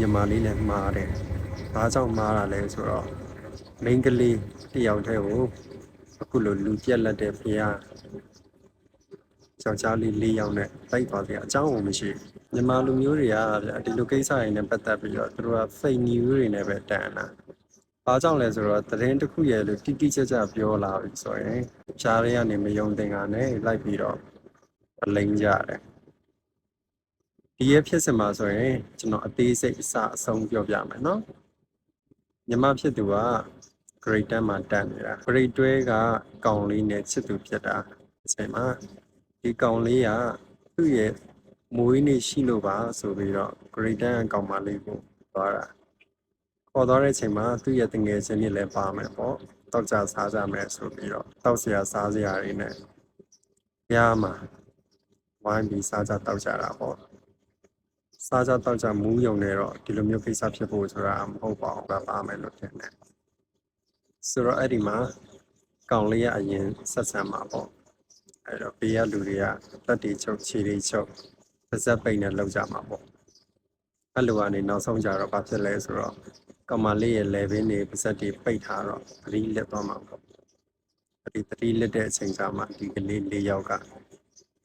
ညီမလေးလည်းမှားတယ်ဘာကြောင့်မှားတာလဲဆိုတော့မိန်းကလေးတစ်ယောက်တည်းကိုအခုလိုလူပြက်လက်တဲ့ဖေဟာယောက်ျားလေး၄ယောက်နဲ့တိုက်သွားတယ်အကြောင်းကိုမရှိဘူးမြန်မာလူမျိုးတွေကဗျာဒီလိုကိစ္စတွေနဲ့ပတ်သက်ပြီးတော့သူတို့က fake news တွေနဲ့ပဲတန်တာဘာကြောင့်လဲဆိုတော့သတင်းတစ်ခုရဲ့လို့တိတိကျကျပြောလာပြီဆိုရင်ရှားရရနေမယုံသင်္ကာနဲ့လိုက်ပြီးတော့အလိမ့်ကြတယ် ဒီရဲ့ဖြစ်စင်မှာဆိုရင်ကျွန်တော်အသေးစိတ်အစအဆုံးပြောပြမယ်နော်ညီမဖြစ်သူက grade 10မှာတက်နေတာ grade 12ကကောင်လေးနဲ့ချစ်သူဖြစ်တာအချိန်မှာဒီကောင်လေးကသူ့ရဲ့မွေးနေ့ရှိလို့ပါဆိုပြီးတော့ grade 10ကကောင်မလေးကိုသွားတာခေါ်သွားတဲ့အချိန်မှာသူ့ရဲ့တငယ်ချင်းတွေလည်းပါမယ်ပေါ့တောက်ကြစားကြမယ်ဆိုပြီးတော့တောက်စရာစားစရာတွေနဲ့ဘုရားမှာဝိုင်းပြီးစားကြတောက်ကြတာပေါ့ စားကြတောက်ကြမူးယုံနေတော့ဒီလိုမျိုးကိစ္စဖြစ်ဖို့ဆိုတာမဟုတ်ပါဘူးကပါမယ်လို့ထင်တယ်ဆိုတော့အဲ့ဒီမှာကောင်လေးကအရင်ဆက်ဆံမှာပေါ့အဲ့တော့ဘေးကလူတွေကတက်တီချုပ်ခြေတွေချုပ်ပါဇက်ပိတ်နဲ့လောက်ကြမှာပေါ့အဲ့လိုကနေနောက်ဆုံးကြတော့ဘာဖြစ်လဲဆိုတော့ကမလေးရဲ့ level နေပါစက်တွေပိတ်ထားတော့သတိလက်သွားမှာပေါ့ဒီသတိလက်တဲ့အချိန်ကျမှဒီကလေး၄ယောက်က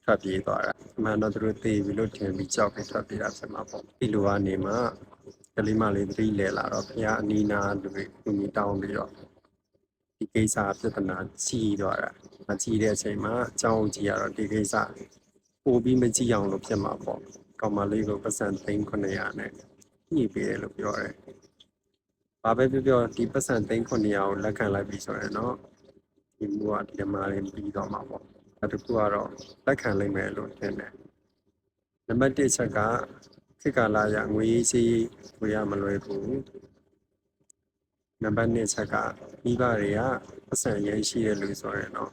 ထွက်ပြေးသွားတာအမှန်တော့သူတို့သေပြီလို့ထင်ပြီးကြောက်ပြီးထွက်ပြေးတာဖြစ်မှာပေါ့ဒီလိုကနေမှကလေးမလေးသတိလဲလာတော့ဘုရားအနီးနာလူတွေလူကြီးတောင်းပြီးတော့ဒီကိစ္စပြဿနာကြီးသွားတာမကြီးတဲ့အချိန်မှာအကြောင်းကြီးရတော့ဒီကိစ္စပို့ပြီးမကြည့်အောင်လို့ဖြစ်မှာပေါ့ကောင်မလေးကိုပတ်စံသိန်း900နဲ့ညှိပေးတယ်လို့ပြောတယ်။ဘာပဲပြောပြောဒီပတ်စံသိန်း900ကိုလက်ခံလိုက်ပြီဆိုရင်တော့ဒီမူကဒီမှာလေးပြီးတော့မှာပေါ့။ အဲတခုကတော့လက်ခံလိုက်မယ်လို့ထင်တယ်။နံပါတ်1ချက်ကခေတ်ကာလရငွေရေးစီးဝေရမလွယ်ဘူး။နံပါတ်2ချက်ကမိဘတွေကပတ်စံရရှိတဲ့လူဆိုရင်တော့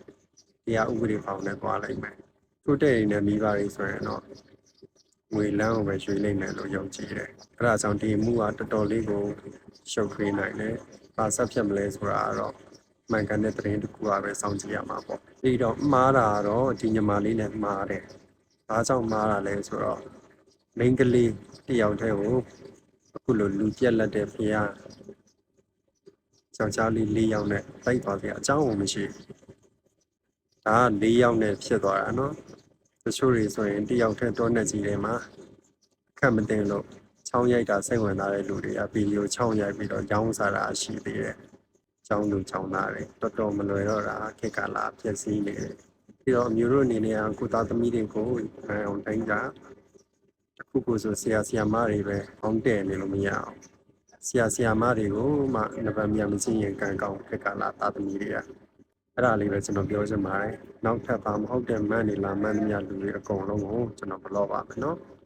တရားဥပဒေပေါင်းနဲ့သွားလိုက်မယ်။ထို့တဲ့ရင်နဲ့မိဘတွေဆိုရင်တော့ငွေလမ်းကိုပဲရွှေ့လိုက်မယ်လို့ယုံကြည်တယ်။အဲဒါကြောင့်ဒီမှုကတော်တော်လေးကိုရှုပ်ထွေးနိုင်တယ်။ဘာဆက်ဖြစ်မလဲဆိုတာကတော့ မှန်ကန်တဲ့သတင်းတစ်ခုပါပဲစောင့်ကြည့်ရမှာပေါ့။ပြီးတော့မှားတာကတော့ဒီညီမလေးနဲ့မှားတယ်။ဘာကြောင့်မှားတာလဲဆိုတော့မိန်းကလေးတစ်ယောက်တည်းကိုအခုလိုလူပြက်လက်တဲ့ဖေဟာယောက်ျားလေး၄ယောက်နဲ့တိုက်သွားတယ်အကြောင်းကိုမရှိဘူး။ဒါက၄ယောက်နဲ့ဖြစ်သွားတာနော်။တချို့တွေဆိုရင်တစ်ယောက်တည်းတော့နေကြီးတယ်မှာအခက်မတင်လို့ချောင်းရိုက်တာစိတ်ဝင်စားတဲ့လူတွေကဗီဒီယိုချောင်းရိုက်ပြီးတော့ကြောင်းစားတာရှိသေးတယ်။ ချောင်းလူချောင်းသားတွေတော်တော်မလွယ်တော့တာခေတ်ကာလပြည့်စည်နေတယ်။ပြီးတော့အမျိုးတို့အနေနဲ့ကကိုသားသမီးတွေကိုနိုင်အောင်တိုင်းကြတစ်ခုခုဆိုဆရာဆရာမတွေပဲအောင်းတဲ့နေလို့မရအောင်။ဆရာဆရာမတွေကိုမှနံပါတ်မြန်မချင်းရင်ကံကောင်းခေတ်ကာလသားသမီးတွေကအဲ့ဒါလေးပဲကျွန်တော်ပြောချင်ပါတယ်။နောက်ထပ်ပါမဟုတ်တဲ့မန်နေလာမန်မြလူတွေအကုန်လုံးကိုကျွန်တော်ဘလော့ပါမယ်နော်။